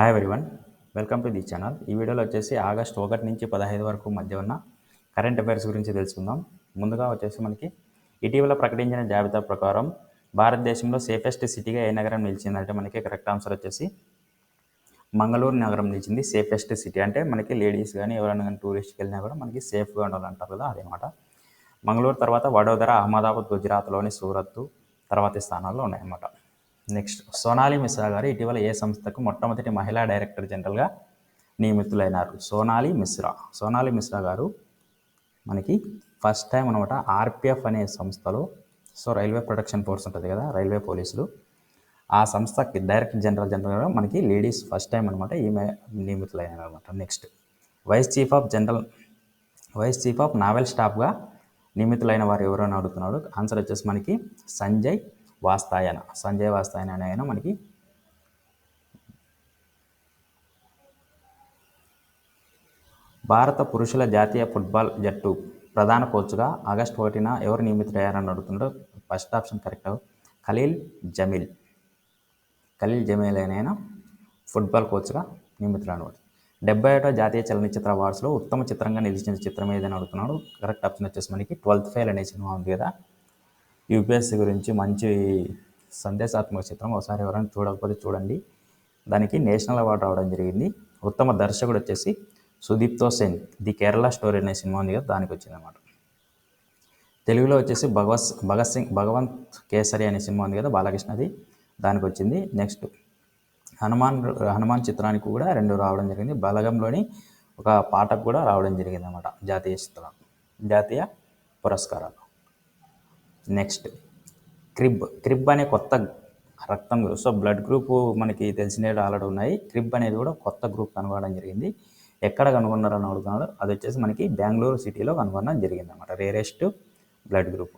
Hi everyone welcome to the channel ఈ వీడియోలో వచ్చేసి ఆగస్ట్ ఒకటి నుంచి పదహైదు వరకు మధ్య ఉన్న కరెంట్ అఫైర్స్ గురించి తెలుసుకుందాం. ముందుగా వచ్చేసి మనకి ఇటీవల ప్రకటించిన జాబితా ప్రకారం భారతదేశంలో సేఫెస్ట్ సిటీగా ఏ నగరం నిలిచిందంటే మనకి కరెక్ట్ ఆన్సర్ వచ్చేసి మంగళూరు నగరం నిలిచింది సేఫెస్ట్ సిటీ అంటే మనకి లేడీస్ కానీ ఎవరైనా కానీ టూరిస్ట్కి వెళ్ళినా కూడా మనకి సేఫ్గా ఉండాలంటారు కదా అదేమాట మంగళూరు తర్వాత వడోదర అహ్మదాబాద్ గుజరాత్లోని సూరత్ తర్వాతి స్థానాల్లో ఉన్నాయన్నమాట. నెక్స్ట్ సోనాలి మిశ్రా గారు ఇటీవల ఏ సంస్థకు మొట్టమొదటి మహిళా డైరెక్టర్ జనరల్గా నియమితులైనారు? సోనాలి మిశ్రా. సోనాలి మిశ్రా గారు మనకి ఫస్ట్ టైం అనమాట ఆర్పిఎఫ్ అనే సంస్థలో సో రైల్వే ప్రొటెక్షన్ ఫోర్స్ ఉంటుంది కదా రైల్వే పోలీసులు. ఆ సంస్థకి డైరెక్టర్ జనరల్ జనరల్గా మనకి లేడీస్ ఫస్ట్ టైం అనమాట ఈమె నియమితులైనారు అనమాట next vice chief of general vice chief of naval స్టాఫ్గా నియమితులైన వారు ఎవరైనా అడుగుతున్నాడు? ఆన్సర్ వచ్చేసి మనకి సంజయ్ వాస్తాయన సంజయ్ వాస్తాయన అనే ఆయన మనకి భారత పురుషుల జాతీయ ఫుట్బాల్ జట్టు ప్రధాన కోచ్గా ఆగస్ట్ ఒకటిన ఎవరు నియమితులయ్యారని అడుగుతుండో first option correct. Khalil Jamil. Khalil Jamil అయిన ఫుట్బాల్ కోచ్గా నియమితులన్నమాట. డెబ్బై ఏటో జాతీయ చలనచిత్ర అవార్డ్స్లో ఉత్తమ చిత్రంగా నిలిచిన చిత్రం ఏదని అడుగుతున్నాడు? కరెక్ట్ ఆప్షన్ వచ్చేసి మనకి ట్వెల్త్ ఫెయిల్ అనే సినిమా ఉంది కదా. యూపీఎస్సీ గురించి మంచి సందేశాత్మక చిత్రం ఒకసారి ఎవరైనా చూడకపోతే చూడండి. దానికి నేషనల్ అవార్డు రావడం జరిగింది. ఉత్తమ దర్శకుడు వచ్చేసి సుదీప్తో సెన్. ది కేరళ స్టోరీ అనే సినిమా ఉంది కదా దానికి వచ్చింది అనమాట తెలుగులో వచ్చేసి భగవత్ భగత్ సింగ్ భగవంత్ కేసరి అనే సినిమా ఉంది కదా బాలకృష్ణది. దానికి వచ్చింది. నెక్స్ట్ హనుమాన్ హనుమాన్ చిత్రానికి కూడా రెండు రావడం జరిగింది. బలగంలోని ఒక పాటకు కూడా రావడం జరిగింది అనమాట జాతీయ చిత్రం జాతీయ పురస్కారాలు. నెక్స్ట్. క్రిబ్. క్రిబ్ అనే కొత్త రక్తం గ్రూప్ సో బ్లడ్ గ్రూప్ మనకి తెలిసిన ఆల్రెడీ ఉన్నాయి. క్రిబ్ అనేది కూడా కొత్త గ్రూప్ కనుగొనడం జరిగింది. ఎక్కడ కనుగొన్నారని అడుగుతున్నాడు అది వచ్చేసి మనకి బెంగళూరు సిటీలో కనుగొనడం జరిగింది అనమాట రేరెస్ట్ బ్లడ్ గ్రూప్.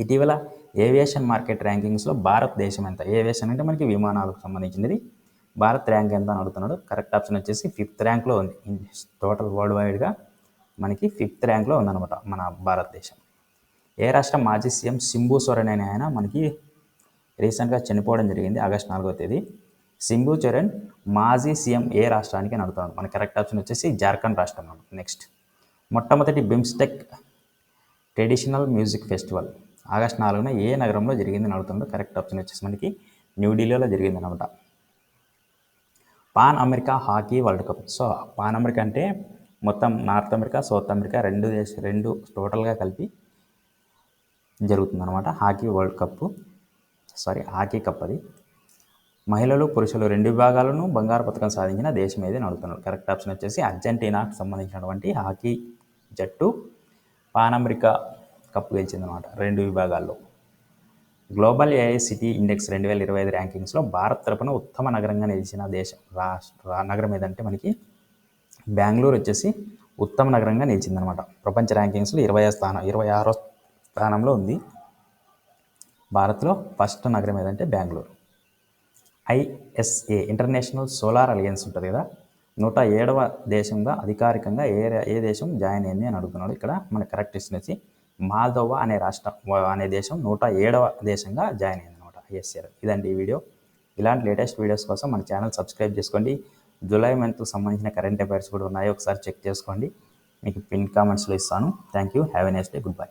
ఇటీవల ఏవియేషన్ మార్కెట్ ర్యాంకింగ్స్లో భారతదేశం ఎంత? ఏవియేషన్ అంటే మనకి విమానాలకు సంబంధించినది. భారత్ ర్యాంక్ ఎంత అని అడుగుతున్నాడు. కరెక్ట్ ఆప్షన్ వచ్చేసి ఫిఫ్త్ ర్యాంక్లో ఉంది. టోటల్ వరల్డ్ వైడ్గా మనకి ఫిఫ్త్ ర్యాంక్లో ఉందన్నమాట మన భారతదేశం ఏ రాష్ట్ర మాజీ సీఎం సింబు సోరెన్ అనే ఆయన మనకి రీసెంట్గా చనిపోవడం జరిగింది ఆగస్ట్ నాలుగో తేదీ. సింబు చరణ్ మాజీ సీఎం ఏ రాష్ట్రానికి అని మన కరెక్ట్ ఆప్షన్ వచ్చేసి జార్ఖండ్ రాష్ట్రం నెక్స్ట్. మొట్టమొదటి BIMSTEC traditional music festival August నాలుగున ఏ నగరంలో జరిగిందని నడుతుందో కరెక్ట్ ఆప్షన్ వచ్చేసి మనకి న్యూఢిల్లీలో జరిగింది అనమాట pan America hockey world cup. So pan America అంటే మొత్తం నార్త్ అమెరికా సౌత్ అమెరికా రెండు దేశ రెండు టోటల్గా కలిపి జరుగుతుందన్నమాట. Hockey world cup. Sorry hockey cup అది. మహిళలు పురుషులు రెండు విభాగాలను బంగారు పథకం సాధించిన దేశం ఏది అడుగుతున్నారు. కరెక్ట్ ఆప్షన్ వచ్చేసి అర్జెంటీనాకు సంబంధించినటువంటి హాకీ జట్టు పాన్ అమెరికా కప్ గెలిచిందనమాట రెండు విభాగాల్లో. గ్లోబల్ ఏఐ సిటీ ఇండెక్స్ రెండు వేల ఇరవై ఐదు ర్యాంకింగ్స్లో భారత్ తరపున ఉత్తమ నగరంగా నిలిచిన దేశం రాష్ట్ర నగరం ఏదంటే మనకి బెంగళూరు వచ్చేసి ఉత్తమ నగరంగా నిలిచిందనమాట ప్రపంచ ర్యాంకింగ్స్లో ఇరవై స్థానం ఇరవై ఆరో స్థానంలో ఉంది. భారత్లో ఫస్ట్ నగరం ఏదంటే Bengaluru. ISA international solar alliance ఉంటుంది కదా. నూట ఏడవ దేశంగా అధికారికంగా ఏ ఏ దేశం జాయిన్ అయింది అని అడుగుతున్నాడు. ఇక్కడ మన కరెక్ట్ వచ్చి మాల్దోవా అనే రాష్ట్రం అనే దేశం నూట ఏడవ దేశంగా జాయిన్ అయింది అనమాట ఐఎస్ఏ ఇదండి ఈ వీడియో. ఇలాంటి లేటెస్ట్ వీడియోస్ కోసం మన ఛానల్ సబ్స్క్రైబ్ చేసుకోండి. జూలై మంత్కు సంబంధించిన కరెంట్ అఫైర్స్ కూడా ఉన్నాయి. ఒకసారి చెక్ చేసుకోండి. మీకు పిన్ కామెంట్స్లో ఇస్తాను. Thank you. Have a nice day. Good bye.